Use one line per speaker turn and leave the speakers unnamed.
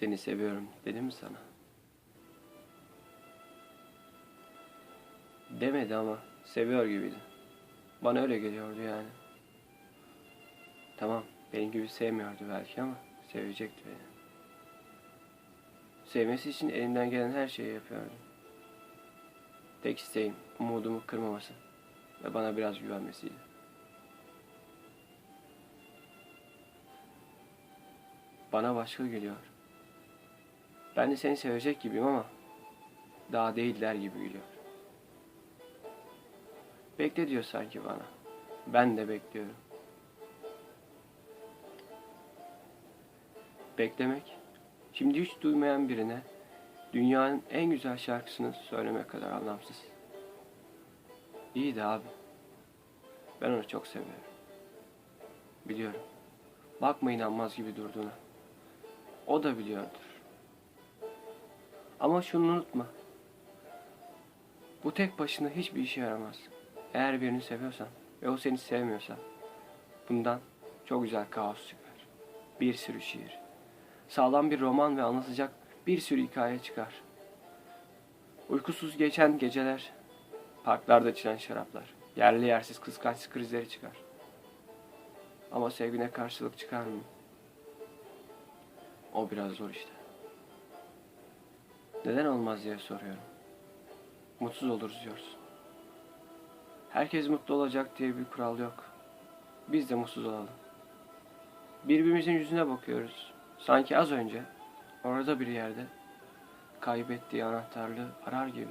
Seni seviyorum dedim mi sana? Demedi ama seviyor gibiydi. Bana öyle geliyordu yani. Tamam benim gibi sevmiyordu belki ama sevecekti beni. Sevmesi için elimden gelen her şeyi yapıyordum. Tek isteğim umudumu kırmaması ve bana biraz güvenmesiydi. Bana başka geliyor. Ben de seni sevecek gibiyim ama daha değiller gibi geliyor. Bekle diyor sanki bana. Ben de bekliyorum. Beklemek, şimdi hiç duymayan birine dünyanın en güzel şarkısını söylemek kadar anlamsız. İyiydi abi. Ben onu çok seviyorum. Biliyorum. Bakma inanmaz gibi durduğuna. O da biliyordur. Ama şunu unutma. Bu tek başına hiçbir işe yaramaz. Eğer birini seviyorsan ve o seni sevmiyorsa bundan çok güzel kaos çıkar. Bir sürü şiir. Sağlam bir roman ve anlatacak bir sürü hikaye çıkar. Uykusuz geçen geceler, parklarda içilen şaraplar, yerli yersiz kıskanç krizleri çıkar. Ama sevgine karşılık çıkar mı? O biraz zor işte. Neden olmaz diye soruyorum. Mutsuz oluruz diyoruz. Herkes mutlu olacak diye bir kural yok. Biz de mutsuz olalım. Birbirimizin yüzüne bakıyoruz. Sanki az önce orada bir yerde kaybettiği anahtarlığı arar gibi.